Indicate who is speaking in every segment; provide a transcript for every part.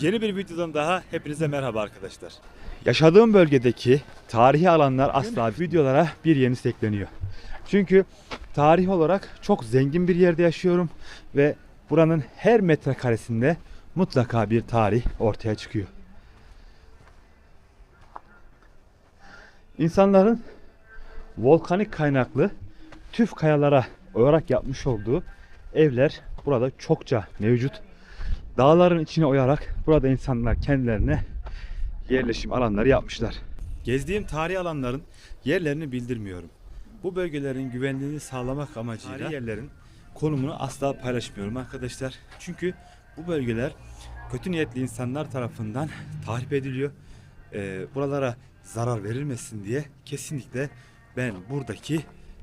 Speaker 1: Yeni bir videodan daha hepinize merhaba arkadaşlar. Yaşadığım bölgedeki tarihi alanlar asla videolara bir yeni ekleniyor. Çünkü tarih olarak çok zengin bir yerde yaşıyorum ve buranın her metrekaresinde mutlaka bir tarih ortaya çıkıyor. İnsanların volkanik kaynaklı tüf kayalara oyarak yapmış olduğu evler burada çokça mevcut. Dağların içine oyarak burada insanlar kendilerine yerleşim alanları yapmışlar. Gezdiğim tarihi alanların yerlerini bildirmiyorum. Bu bölgelerin güvenliğini sağlamak amacıyla tarihi yerlerin konumunu asla paylaşmıyorum arkadaşlar. Çünkü bu bölgeler kötü niyetli insanlar tarafından tahrip ediliyor. Ee, buralara zarar verilmesin diye kesinlikle ben buradaki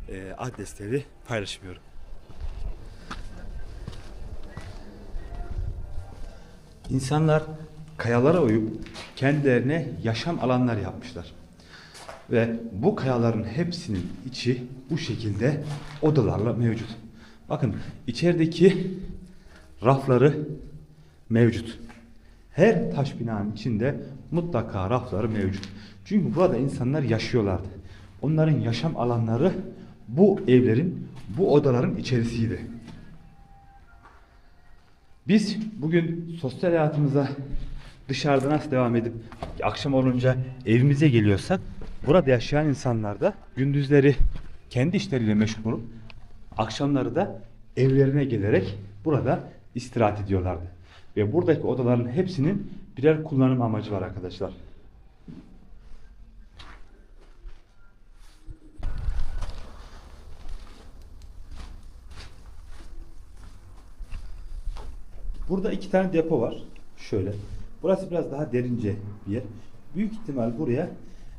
Speaker 1: e, adresleri paylaşmıyorum. İnsanlar kayalara uyup kendilerine yaşam alanlar yapmışlar. Ve bu kayaların hepsinin içi bu şekilde odalarla mevcut. Bakın içerideki rafları mevcut. Her taş binanın içinde mutlaka rafları mevcut. Çünkü burada insanlar yaşıyorlardı. Onların yaşam alanları bu evlerin, bu odaların içerisiydi. Biz bugün sosyal hayatımıza dışarıda nasıl devam edip akşam olunca evimize geliyorsak burada yaşayan insanlar da gündüzleri kendi işleriyle meşgul akşamları da evlerine gelerek burada istirahat ediyorlardı. Ve buradaki odaların hepsinin birer kullanım amacı var arkadaşlar. Burada iki tane depo var. Şöyle. Burası biraz daha derince bir yer. Büyük ihtimal buraya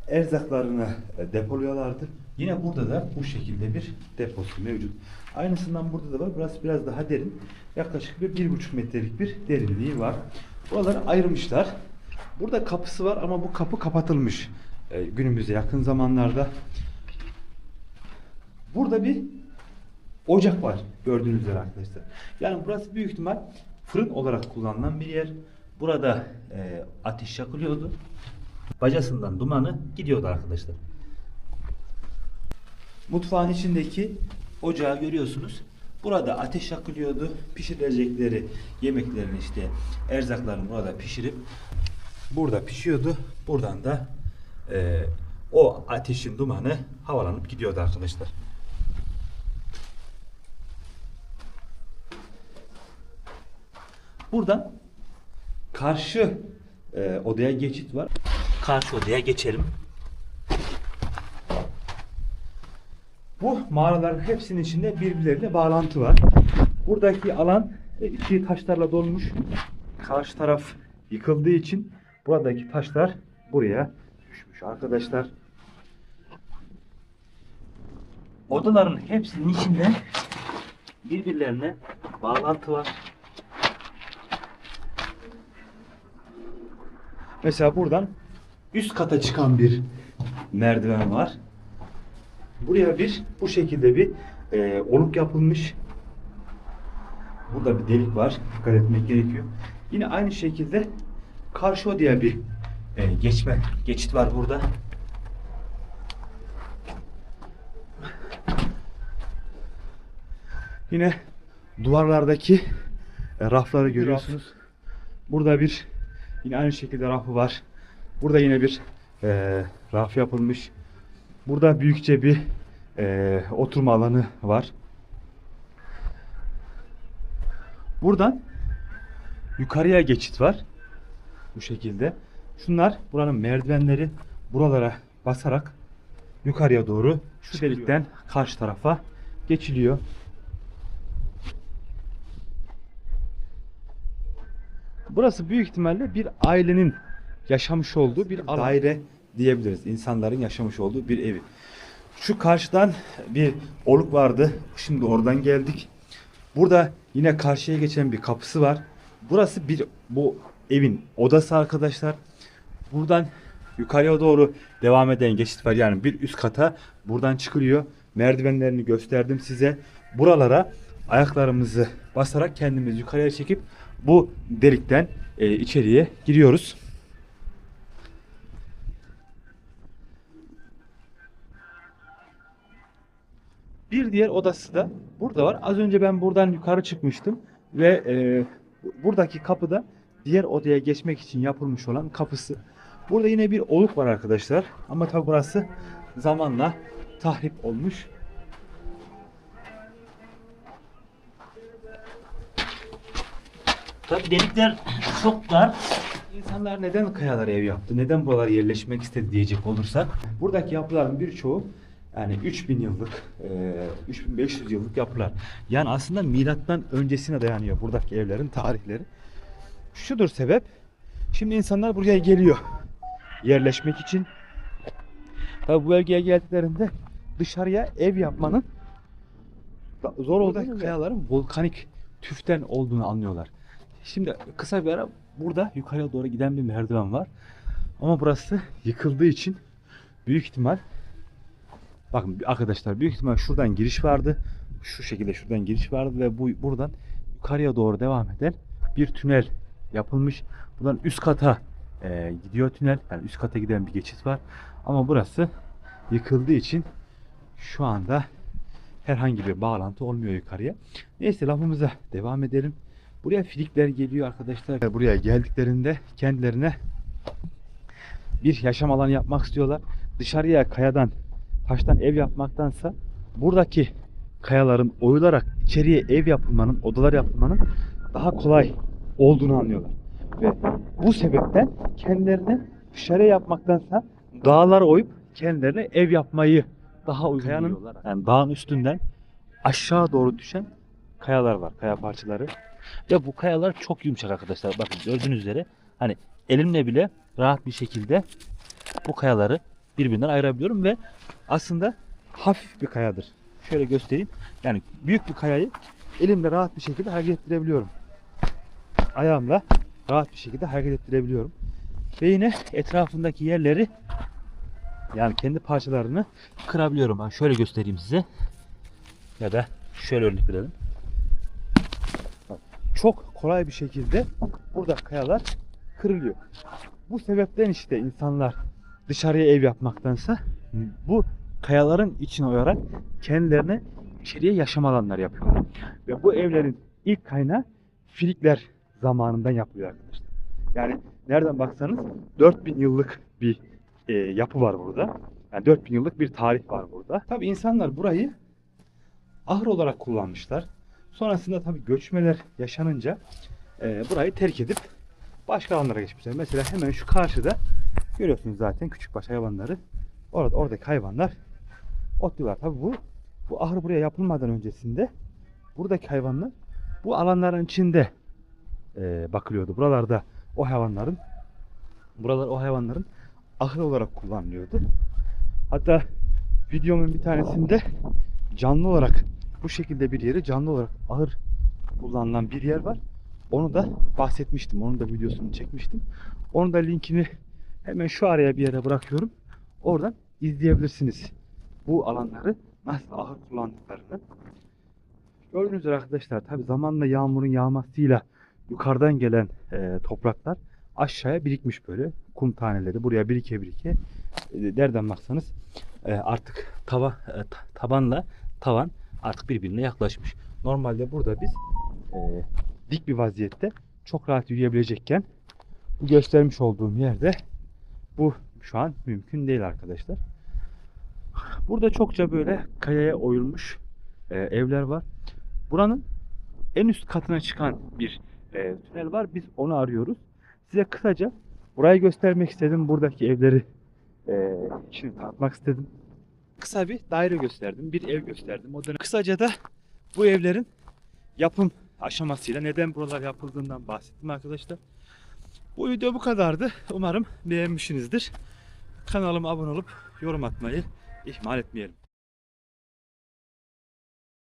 Speaker 1: erzaklarını e, depoluyorlardır. Yine burada da bu şekilde bir deposu mevcut. Aynısından burada da var. Burası biraz daha derin. Yaklaşık bir, bir buçuk metrelik bir derinliği var. Buraları ayırmışlar. Burada kapısı var ama bu kapı kapatılmış. E, günümüze yakın zamanlarda. Burada bir ocak var gördüğünüz üzere arkadaşlar. Yani burası büyük ihtimal fırın olarak kullanılan bir yer. Burada e, ateş yakılıyordu. Bacasından dumanı gidiyordu arkadaşlar. Mutfağın içindeki ocağı görüyorsunuz. Burada ateş yakılıyordu. Pişirilecekleri yemeklerini işte erzaklarını burada pişirip burada pişiyordu. Buradan da e, o ateşin dumanı havalanıp gidiyordu arkadaşlar. Buradan karşı e, odaya geçit var. Karşı odaya geçelim. Bu mağaraların hepsinin içinde birbirleriyle bağlantı var. Buradaki alan e, içi taşlarla dolmuş. Karşı taraf yıkıldığı için buradaki taşlar buraya düşmüş arkadaşlar. Odaların hepsinin içinde birbirlerine bağlantı var. Mesela buradan üst kata çıkan bir merdiven var. Buraya bir bu şekilde bir e, oluk yapılmış. Burada bir delik var. Dikkat etmek gerekiyor. Yine aynı şekilde karşı odaya bir e, geçme geçit var burada. Yine duvarlardaki e, rafları görüyorsunuz. Burada bir yine aynı şekilde rafı var. Burada yine bir e, raf yapılmış. Burada büyükçe bir e, oturma alanı var. Buradan yukarıya geçit var. Bu şekilde. Şunlar buranın merdivenleri buralara basarak yukarıya doğru şu delikten karşı tarafa geçiliyor. Burası büyük ihtimalle bir ailenin yaşamış olduğu bir daire diyebiliriz. İnsanların yaşamış olduğu bir evi. Şu karşıdan bir oluk vardı. Şimdi oradan geldik. Burada yine karşıya geçen bir kapısı var. Burası bir bu evin odası arkadaşlar. Buradan yukarıya doğru devam eden geçit var. Yani bir üst kata buradan çıkılıyor. Merdivenlerini gösterdim size. Buralara ayaklarımızı basarak kendimizi yukarıya çekip bu delikten e, içeriye giriyoruz. Bir diğer odası da burada var. Az önce ben buradan yukarı çıkmıştım ve e, bu- buradaki kapıda diğer odaya geçmek için yapılmış olan kapısı. Burada yine bir oluk var arkadaşlar. Ama tabi burası zamanla tahrip olmuş.
Speaker 2: Tabii delikler çok dar.
Speaker 1: İnsanlar neden kayalara ev yaptı? Neden buralara yerleşmek istedi diyecek olursak. Buradaki yapıların birçoğu yani 3000 yıllık, e, 3500 yıllık yapılar. Yani aslında milattan öncesine dayanıyor buradaki evlerin tarihleri. Şudur sebep. Şimdi insanlar buraya geliyor yerleşmek için. Tabi bu bölgeye geldiklerinde dışarıya ev yapmanın zor olduğu kayaların volkanik tüften olduğunu anlıyorlar. Şimdi kısa bir ara burada yukarıya doğru giden bir merdiven var. Ama burası yıkıldığı için büyük ihtimal bakın arkadaşlar büyük ihtimal şuradan giriş vardı. Şu şekilde şuradan giriş vardı ve bu buradan yukarıya doğru devam eden bir tünel yapılmış. Buradan üst kata e, gidiyor tünel. Yani üst kata giden bir geçit var. Ama burası yıkıldığı için şu anda herhangi bir bağlantı olmuyor yukarıya. Neyse lafımıza devam edelim. Buraya filikler geliyor arkadaşlar. Buraya geldiklerinde kendilerine bir yaşam alanı yapmak istiyorlar. Dışarıya kayadan, taştan ev yapmaktansa buradaki kayaların oyularak içeriye ev yapılmanın, odalar yapılmanın daha kolay olduğunu anlıyorlar. Ve bu sebepten kendilerine dışarıya yapmaktansa dağlara oyup kendilerine ev yapmayı daha uygun
Speaker 2: Kayanın-.
Speaker 1: Yani dağın üstünden aşağı doğru düşen kayalar var, kaya parçaları.
Speaker 2: Ve bu kayalar çok yumuşak arkadaşlar. Bakın gördüğünüz üzere hani elimle bile rahat bir şekilde bu kayaları birbirinden ayırabiliyorum ve
Speaker 1: aslında hafif bir kayadır. Şöyle göstereyim. Yani büyük bir kayayı elimle rahat bir şekilde hareket ettirebiliyorum. Ayağımla rahat bir şekilde hareket ettirebiliyorum. Ve yine etrafındaki yerleri yani kendi parçalarını
Speaker 2: kırabiliyorum. Ben şöyle göstereyim size. Ya da şöyle örnek verelim.
Speaker 1: Çok kolay bir şekilde burada kayalar kırılıyor. Bu sebepten işte insanlar dışarıya ev yapmaktansa bu kayaların içine oyarak kendilerine içeriye yaşam alanlar yapıyorlar. Ve bu evlerin ilk kaynağı Filikler zamanından yapılıyor arkadaşlar. Yani nereden baksanız 4000 yıllık bir e, yapı var burada. Yani 4000 yıllık bir tarih var burada. Tabi insanlar burayı ahır olarak kullanmışlar. Sonrasında tabii göçmeler yaşanınca e, burayı terk edip başka alanlara geçmişler. Mesela hemen şu karşıda görüyorsunuz zaten küçükbaş hayvanları. Orada oradaki hayvanlar otluyorlar. Tabii bu bu ahır buraya yapılmadan öncesinde buradaki hayvanlar bu alanların içinde e, bakılıyordu. Buralarda o hayvanların buralar o hayvanların ahır olarak kullanılıyordu. Hatta videomun bir tanesinde canlı olarak bu şekilde bir yeri canlı olarak ahır kullanılan bir yer var. Onu da bahsetmiştim. Onun da videosunu çekmiştim. Onun da linkini hemen şu araya bir yere bırakıyorum. Oradan izleyebilirsiniz. Bu alanları nasıl ahır kullandıklarını. Gördüğünüz üzere arkadaşlar tabi zamanla yağmurun yağmasıyla yukarıdan gelen e, topraklar aşağıya birikmiş böyle. Kum taneleri buraya birike birike. E, nereden baksanız e, artık tava e, ta- tabanla tavan artık birbirine yaklaşmış. Normalde burada biz e, dik bir vaziyette çok rahat yürüyebilecekken bu göstermiş olduğum yerde bu şu an mümkün değil arkadaşlar. Burada çokça böyle kayaya oyulmuş e, evler var. Buranın en üst katına çıkan bir e, tünel var. Biz onu arıyoruz. Size kısaca burayı göstermek istedim. Buradaki evleri e, şimdi tanıtmak istedim. Kısa bir daire gösterdim. Bir ev gösterdim. O kısaca da bu evlerin yapım aşamasıyla neden buralar yapıldığından bahsettim arkadaşlar. Bu video bu kadardı. Umarım beğenmişsinizdir. Kanalıma abone olup yorum atmayı ihmal etmeyelim.